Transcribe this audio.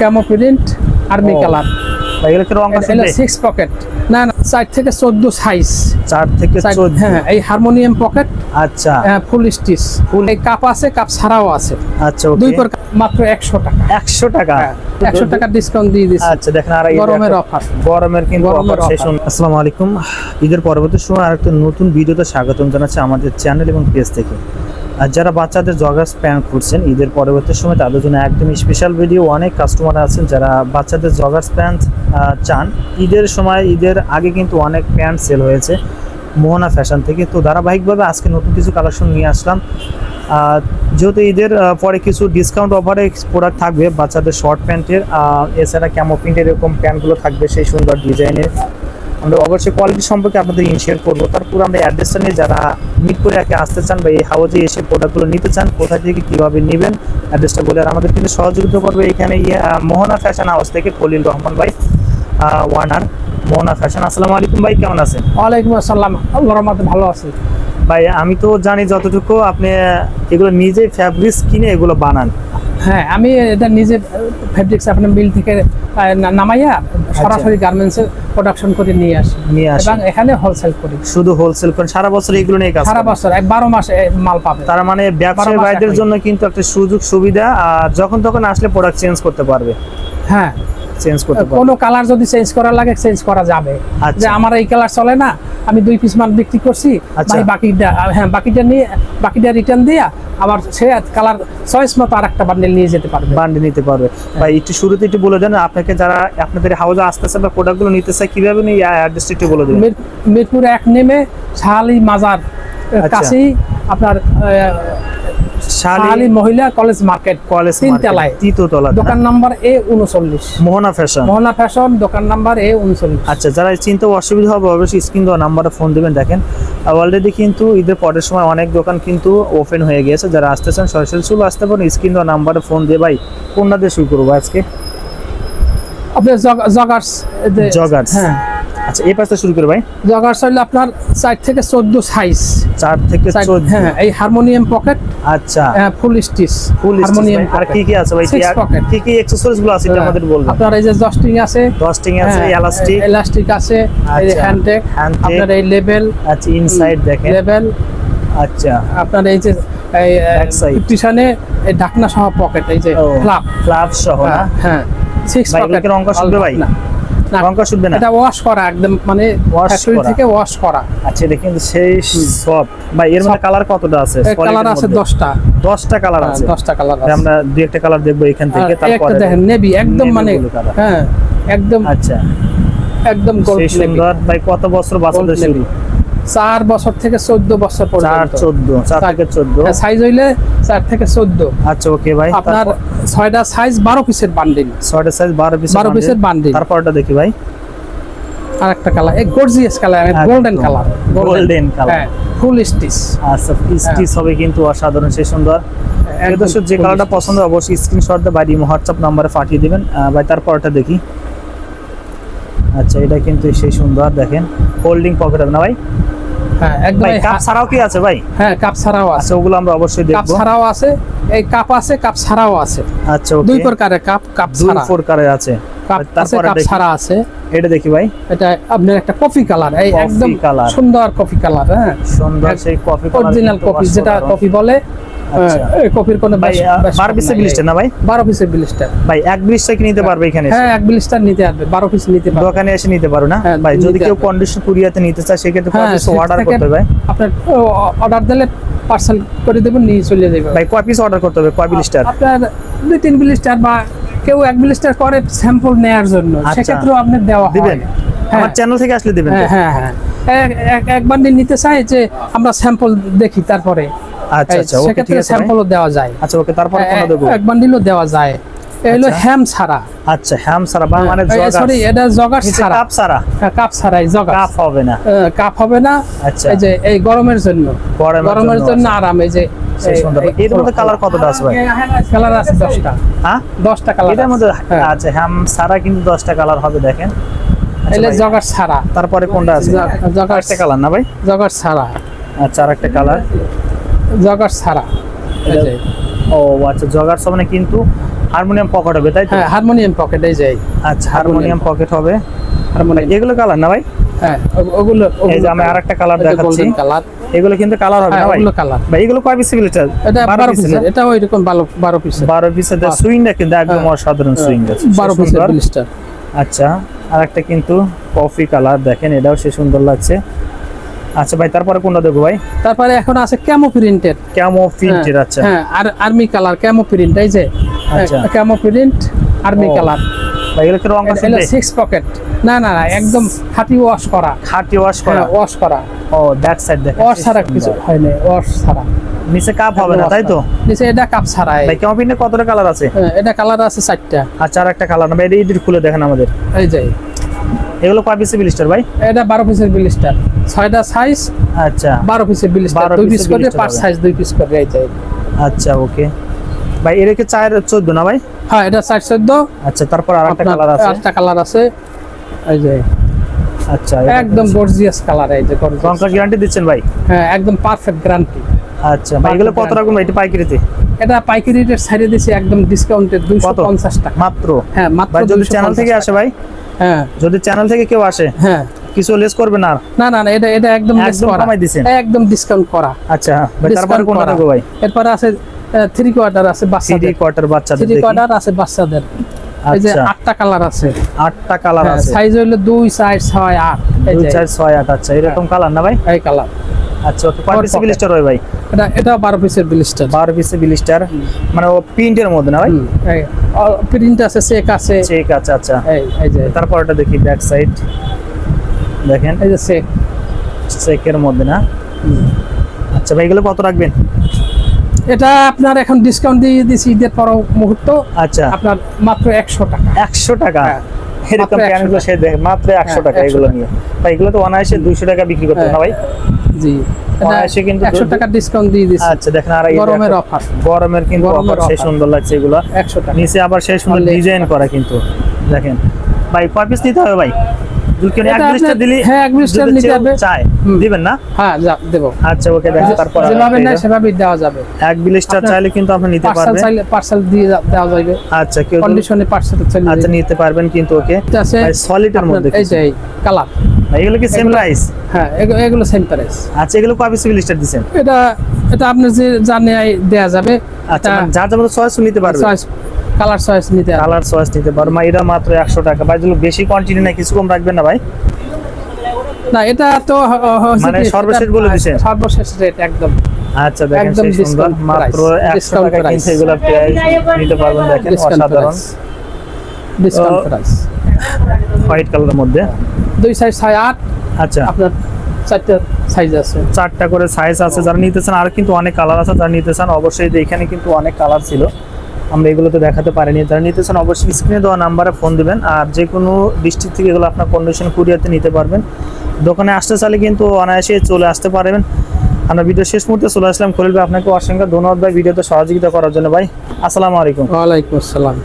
Camo print army colour এগুলো কি রং এটা সিক্স পকেট না না চার থেকে চোদ্দ সাইজ চার থেকে চোদ্দ। হ্যাঁ এই হারমোনিয়াম পকেট আচ্ছা। ফুল স্টিচ ফুল এই কাপ আছে কাপ ছাড়াও আছে। আচ্ছা ওকে দুই প্রকার মাত্র একশো টাকা। একশো টাকা? একশো টাকা ডিসকাউন্ট দিয়ে দিচ্ছি আচ্ছা দেখেন আর এই গরমের অফার গরমের কিন্তু অফার সেশন আসসালামু আলাইকুম। ঈদের পরবর্তী সময় আরেকটা নতুন ভিডিওতে স্বাগতম জানাচ্ছি আমাদের চ্যানেল এবং পেজ থেকে। আর যারা বাচ্চাদের জগার্স প্যান্ট খুঁজছেন ঈদের পরবর্তী সময় তাদের জন্য একদম স্পেশাল ভিডিও অনেক কাস্টমার আছেন যারা বাচ্চাদের জগার্স প্যান্ট চান। ঈদের সময়, ঈদের আগে কিন্তু অনেক প্যান্ট সেল হয়েছে মোহনা ফ্যাশন থেকে। তো ধারাবাহিকভাবে আজকে নতুন কিছু কালেকশন নিয়ে আসলাম। যেহেতু ঈদের পরে কিছু ডিসকাউন্ট অফারে প্রোডাক্ট থাকবে বাচ্চাদের শর্ট প্যান্টের এছাড়া ক্যামো প্রিন্টের এরকম প্যান্টগুলো থাকবে সেই সুন্দর ডিজাইনের আমরা অবশ্যই কোয়ালিটি সম্পর্কে আপনাদের শেয়ার করব। তারপর আমরা অ্যাড্রেসটা নিয়ে যারা মিট করে একে আসতে চান বা এই হাউজে এসে প্রোডাক্টগুলো নিতে চান কোথা থেকে কীভাবে নেবেন অ্যাড্রেসটা বলে আর আমাদের কিন্তু সহযোগিতা করবে এখানে ইয়ে, মোহনা ফ্যাশন হাউস থেকে খলিল রহমান ভাই ওয়ানার মোহনা ফ্যাশন আসসালামু আলাইকুম ভাই কেমন আছেন? ওয়ালাইকুম আসসালাম। আল্লাহ রহমতে ভালো আছি। ভাই আমি তো জানি যতটুকু আপনি এগুলো নিজে ফ্যাব্রিক্স কিনে এগুলো বানান। হ্যাঁ আমি এটা নিজে ফেব্রিক্স আপনার মিল থেকে নামাইয়া সরাসরি গার্মেন্টসে প্রোডাকশন করে নিয়ে আসি। নিয়ে আসেন এবং এখানে হোলসেল করি। শুধু হোলসেল করেন সারা বছর এগুলো নিয়ে কাজ সারা বছর এক বারো মাসে মাল পাবে। তার মানে ব্যবসায়ী ভাইদের জন্য কিন্তু একটা সুযোগ সুবিধা আর যখন তখন আসলে প্রোডাক্ট চেঞ্জ করতে পারবে। হ্যাঁ। চেঞ্জ করতে পারবে। কোনো কালার যদি চেঞ্জ করা লাগে চেঞ্জ করা যাবে। আচ্ছা। যে আমার এই কালার চলে না আমি দুই পিস মাল বিক্রি করছি আচ্ছা। বাকিটা হ্যাঁ বাকিটা নিয়ে বাকিটা রিটার্ন দিয়া আবার সে কালার চয়েস মতো আর একটা বান্ডেল নিয়ে যেতে পারবে। বান্ডেল নিতে পারবে। ভাই একটু শুরুতে একটু বলে দেন আপনাকে যারা আপনাদের হাউজে আসতে চায় বা প্রোডাক্টগুলো নিতে চায় কীভাবে নিয়ে অ্যাড্রেসটা একটু বলে দেবেন? মির- মিরপুর এক নেমে শাহালি মাজার আচ্ছা। কাছেই আপনার শালি মহিলা কলেজ মার্কেট কলেজ তিনতলায়। তৃতীয়তলা দোকান নাম্বার এ উনচল্লিশ। মোহনা ফ্যাশন। মোহনা ফ্যাশন দোকান নাম্বার এ উনচল্লিশ। আচ্ছা যারা চিন্তা অসুবিধা হবে অবশ্যই স্ক্রিন দেওয়া নাম্বারে ফোন দেবেন। দেখেন অলরেডি কিন্তু ঈদের পরের সময় অনেক দোকান কিন্তু ওপেন হয়ে গিয়েছে। যারা আসতে চান সরাসরি চলে আসতে পারেন। স্ক্রিন দেওয়া নাম্বারে ফোন দিয়ে ভাই কোনটা দিয়ে শুরু করব আজকে? আপনার জগ- জগার্স জগার্স। হ্যাঁ। আচ্ছা এই পাশটা শুরু করে ভাই। জগার্স হইলে আপনার চার থেকে চোদ্দ সাইজ চার থেকে চোদ্দ। হ্যাঁ এই হারমোনিয়াম পকেট আচ্ছা। ফুল স্টিচ ফুল হারমোনিয়াম আর কি কি আছে ভাই. কি কি অ্যাকসেসরিজগুলো আছে এটা আমাদের বলবেন। আপনার এই যে জস্টিং আছে ডস্টিং আছে এলাস্টিক এলাস্টিক আছে এই যে আচ্ছা, হ্যান্ডটেক আপনার এই লেভেল আচ্ছা ইনসাইড দেখেন। লেভেল আচ্ছা। আপনার এই যে এই। পিছনে এই ঢাকনা সহ পকেট এই যে ও, ফ্লাপ ফ্লাপ সহ হ্যাঁ সিক্স ভাই, এগুলো পকেট কি রং করা ভাই? না, রংটা শুধবে না। এটা ওয়াশ করা একদম মানে ফ্যাক্টরি থেকে ওয়াশ করা। আচ্ছা এটা কিন্তু সেই সব ভাই এর মধ্যে কালার কতটা আছে? কালার আছে দশটা। দশটা কালার আছে। দশটা কালার আছে। আমরা দুই একটা কালার দেখব এখান থেকে তারপরে দেখেন নেভি একদম মানে হ্যাঁ একদম আচ্ছা। একদম গোল্ড সুন্দর। ভাই কত বছর বাঁচাতে শুরু চার বছর থেকে চোদ্দ বছর পর্যন্ত। চোদ্দ চার থেকে চোদ্দ? সাইজ হইলে চার থেকে চোদ্দ। আচ্ছা ওকে ভাই। আপনার ছয়টা সাইজ বারো পিসের বান্ডিল ছয়টা সাইজ বারো পিস বারো পিসের বান্ডিল তারপরটা দেখি ভাই। আর একটা কালার এই gorgeous colour golden colour color। হ্যাঁ ফুল স্টিচ আচ্ছা স্টিচ হবে কিন্তু অসাধারণ সেই সুন্দর। একদম দর্শক যে কালারটা পছন্দ হয় অবশ্যই স্ক্রিনশট দিয়ে বাড়ি হোয়াটসঅ্যাপ নাম্বারে পাঠিয়ে দিবেন। ভাই তারপরটা দেখি। আচ্ছা এটা কিন্তু সেই সুন্দর দেখেন। হোল্ডিং পকেট হবে না ভাই? হ্যাঁ একদম কাপ ছাড়াও কি আছে ভাই? হ্যাঁ কাপ ছাড়াও আছে। আচ্ছা ওগুলো আমরা অবশ্যই কাপ ছাড়াও আছে এই কাপ আছে কাপ ছাড়াও আছে। আচ্ছা দুই প্রকারের কাপ কাপ দুই প্রকারের আছে। কাপ আছে কাপ ছাড়া আছে। এটা দেখি ভাই। এটা আপনার একটা কফি কালার এই একদম সুন্দর কফি কালার হ্যাঁ। সুন্দর সেই কফি অরিজিনাল কফি যেটা কফি বলে। আচ্ছা। হ্যাঁ, কোনো ভাই পিসের ব্লিস্টার না ভাই? বারো পিসের ব্লিস্টার। ভাই এক ব্লিস্টার কি নিতে পারবে এখানে? হ্যাঁ এক ব্লিস্টার নিতে আসবে পিস নিতে পারবে। দোকানে এসে নিতে পারো না? হ্যাঁ, ভাই যদি কেউ কন্ডিশন কুরিয়াতে নিতে চায় সেক্ষেত্রে কয় পিস অর্ডার করতে হবে আপনার অর্ডার দিলে পার্সেল করে দেবেন নিয়ে চলে যাবে। ভাই কয় পিস অর্ডার করতে হবে? কয় ব্লিস্টার? আপনার দুই তিন ব্লিস্টার বা কেউ এক ব্লিস্টার করে স্যাম্পল নেয়ার জন্য আচ্ছা। সেক্ষেত্রেও আপনি দেওয়া দিবেন? আমার চ্যানেল থেকে আসলে দিবেন হ্যাঁ হ্যাঁ হ্যাঁ। এক বান্ডিল নিতে চাই যে আমরা স্যাম্পল দেখি তারপরে। আচ্ছা আচ্ছা সেক্ষেত্রে স্যাম্পলও দেওয়া যায়। আচ্ছা ওকে তারপর কোন দেবো? এক বান্ডিলও দেওয়া যায়। এই আচ্ছা। হ্যাম ছাড়া। আচ্ছা হ্যাম সারা মানে সরি এটা জগার ছাড়া। কাপ সারা হ্যাঁ, কাপ ছাড়াই জগার। কাপ হবে না। কাপ হবে না। আচ্ছা। এই যে এই গরমের জন্য। গরমের জন্য আরাম এই যে এর মধ্যে কালার কতটা আছে ভাই? কালার আছে দশটা। হ্যাঁ? দশটা কালার এটার মধ্যে হ্যাঁ। আচ্ছা হ্যাম সারা কিন্তু দশটা কালার হবে দেখেন। আচ্ছা এলে জগার ছাড়া। তারপরে কোনটা আছে? জগার কালার না ভাই? জগার ছাড়া। আচ্ছা আর একটা কালার জগার ছাড়া। ও আচ্ছা জগার সামনে কিন্তু হারমোনিয়াম পকেট হবে তাই তো? হ্যাঁ হারমোনিয়াম পকেটে যাই আচ্ছা হারমোনিয়াম পকেট হবে। হারমোনিয়াম। এগুলো কালার না ভাই? হ্যাঁ ওগুলো এই যে আমি আরেকটা কালার দেখাচ্ছি। কালার এগুলো কিন্তু কালার হবে হ্যাঁ না ভাই? ওগুলো কালার ভাই এগুলো কয় পিস বিলিটার এটা? বারো পিসের পিসের এটা ওইরকম বারো বারো পিসের বারো পিসের বাহ। সুইংটা কিন্তু একদম হ্যাঁ। অসাধারণ সুইং আছে বারো সে পিসের সুন্দর। ব্লিস্টার আচ্ছা আর একটা কিন্তু কফি কালার দেখেন এটাও সে সুন্দর লাগছে। আচ্ছা ভাই তারপরে কোনটা দেখব ভাই? তারপরে এখন আছে ক্যামো প্রিন্টেড ক্যামো প্রিন্টের আচ্ছা। হ্যাঁ আর আর্মি কালার ক্যামো প্রিন্ট এই যে আচ্ছা। ক্যামো প্রিন্ট আর্মি কালার ভাই এগুলো কি রং এটা সিক্স পকেট না না না একদম খাঁটি ওয়াশ করা। খাটি ওয়াশ করা? হ্যাঁ ওয়াশ করা। ও ব্যাক সাইড দেখেন। ওয়াশ ছাড়া কিছু হয় না ওয়াশ ছাড়া। নিচে কাপ হবে না তাই তো? নিচে এটা কাপ ছাড়া এই। ভাই ক্যামো প্রিন্টের কতটা কালার আছে? হ্যাঁ, এটা কালার আছে চারটা। আর একটা কালার না ভাই এটা খুলে দেখেন আমাদের। এই যে এগুলো কয় পিসের বিলিস্টার ভাই? এটা বারো পিসের বিলিস্টার ছয়টা সাইজ আচ্ছা। বারো পিসের বিলিস্টার দুই পিস করে পাঁচ সাইজ দুই পিস করে এই আচ্ছা ওকে ভাই এর কি চার চোদ্দ না ভাই? হ্যাঁ এটা চার চোদ্দ। আচ্ছা তারপর আর একটা কালার আছে? আরেকটা কালার আছে। এই যে। আচ্ছা একদম গর্জিয়াস কালার এই যে। রংকার গ্যারান্টি দিচ্ছেন ভাই? হ্যাঁ একদম পারফেক্ট গ্যারান্টি আচ্ছা ভাই এগুলো কত রকম এটি পাইকারিতে? এটা পাইকারি রেট ছাড়িয়ে দিয়েছি একদম ডিসকাউন্টে দুইশো কত? পঞ্চাশ টাকা। মাত্র? হ্যাঁ মাত্র ভাই যদি চ্যানেল থেকে আসে ভাই? হ্যাঁ। যদি চ্যানেল থেকে কেউ আসে হ্যাঁ। কিছু লেস করবে না না না এটা এটা একদম একদম। কমাই দিছেন? একদম ডিসকাউন্ট করা। আচ্ছা তারপরে কোনটা। দেবো ভাই? এরপরে আছে থ্রি কোয়ার্টার আছে বাচ্চাদের। কোয়ার্টার বাচ্চাদের থ্রি কোয়ার্টার আছে বাচ্চাদের। এই যে আচ্ছা। আটটা কালার আছে। আটটা কালার আছে। সাইজ হইল দুই চার ছয় আট। এই দুই যে। চার ছয় আট আচ্ছা। এরকম কালার না ভাই? এই কালার আচ্ছা ওকে কয় পিসের pocket। বিলিস্টার হয় ভাই। এটা এটা বারো পিসের বিলিস্টার বারো পিসের বিলিস্টার মানে ও প্রিন্টের মধ্যে না ভাই? প্রিন্ট আছে চেক আছে। চেক আছে আচ্ছা। এই এই যে। তারপর এটা দেখি ব্যাক সাইড দেখেন। এই যে চেক চেকের মধ্যে না? আচ্ছা ভাই এগুলো কত রাখবেন? এটা আপনার এখন ডিসকাউন্ট দিয়ে দিছি ঈদের পর মুহূর্ত। আচ্ছা। আপনার মাত্র একশো টাকা। একশো টাকা? হ্যাঁ। এরকম মাত্র 100 প্যান্টগুলো সে দেখে মাত্র একশো হ্যাঁ, টাকা এগুলো নিয়ে। ভাই এগুলো তো অনায়াসে দুইশো টাকা বিক্রি করতে না ভাই? জি। অনায়াসে কিন্তু একশো টাকা ডিসকাউন্ট দিয়ে দিছি আচ্ছা দেখেন আর গরমের অফার গরমের কিন্তু অফার সেই সুন্দর লাগছে এগুলো। একশো টাকা। নিচে আবার সেই সুন্দর ডিজাইন করা কিন্তু। দেখেন। ভাই কয় পিস নিতে হবে ভাই? এক দিলি হ্যাঁ, এক নিতে হবে। হুম। দিবেন না? হ্যাঁ যা দেবো। আচ্ছা ওকে দেখেন তারপর যেভাবে এটা। সেভাবেই দেওয়া যাবে। এক বিলিস্টার চাইলে কিন্তু আপনি নিতে পার্সেল চাইলে পার্সেল দিয়ে দেওয়া যাবে। আচ্ছা কেউ কন্ডিশনে পার্সেল চলে আচ্ছা নিতে পারবেন কিন্তু ওকে। ভাই সলিডের মধ্যে এই যে কালার এগুলো কি সেম প্রাইস হ্যাঁ এগুলো সেম প্রাইস আচ্ছা এগুলো কয় পিস বিলিস্টার দিবেন এটা এটা আপনি যে জানে দেওয়া যাবে আচ্ছা যার মতো চয়েস নিতে পারবে চয়েস কালার চয়েস নিতে কালার চয়েস নিতে পারবে মা এটা মাত্র একশো টাকা। ভাই বেশি কোয়ান্টিটি নাই কিছু কম রাখবেন না ভাই। না এটা তো মানে সর্বশেষ বলে দিছেন? সর্বশেষ রেট একদম। আচ্ছা দেখেন একদম সুন্দর। মাত্র price, একশো discount টাকা price। কিন্তু এগুলো প্রাইস নিতে পারবেন দেখেন অসাধারণ। ডিসকাউন্ট প্রাইস হোয়াইট কালারের মধ্যে? দুই সাইজ ছয় আট। আচ্ছা। আপনার চারটা সাইজ আছে। চারটা করে সাইজ আছে যারা নিতে চান আর কিন্তু অনেক কালার আছে যারা নিতে চান অবশ্যই এখানে কিন্তু অনেক কালার ছিল। আমরা এগুলো তো দেখাতে পারিনি। যারা নিতে চান অবশ্যই স্ক্রিনে দেওয়া নাম্বারে ফোন দেবেন। আর যে কোনো ডিস্ট্রিক্ট থেকে এগুলো আপনার কন্ডিশন কুরিয়াতে নিতে পারবেন। দোকানে আসতে চাইলে কিন্তু অনায়াসে চলে আসতে পারবেন। আমরা ভিডিও শেষ মুহূর্তে চলে আসলাম। ভাই, আপনাকে অসংখ্য ধন্যবাদ ভাই ভিডিওতে সহযোগিতা করার জন্য ভাই। আসসালামু আলাইকুম। ওয়ালাইকুম আসসালাম।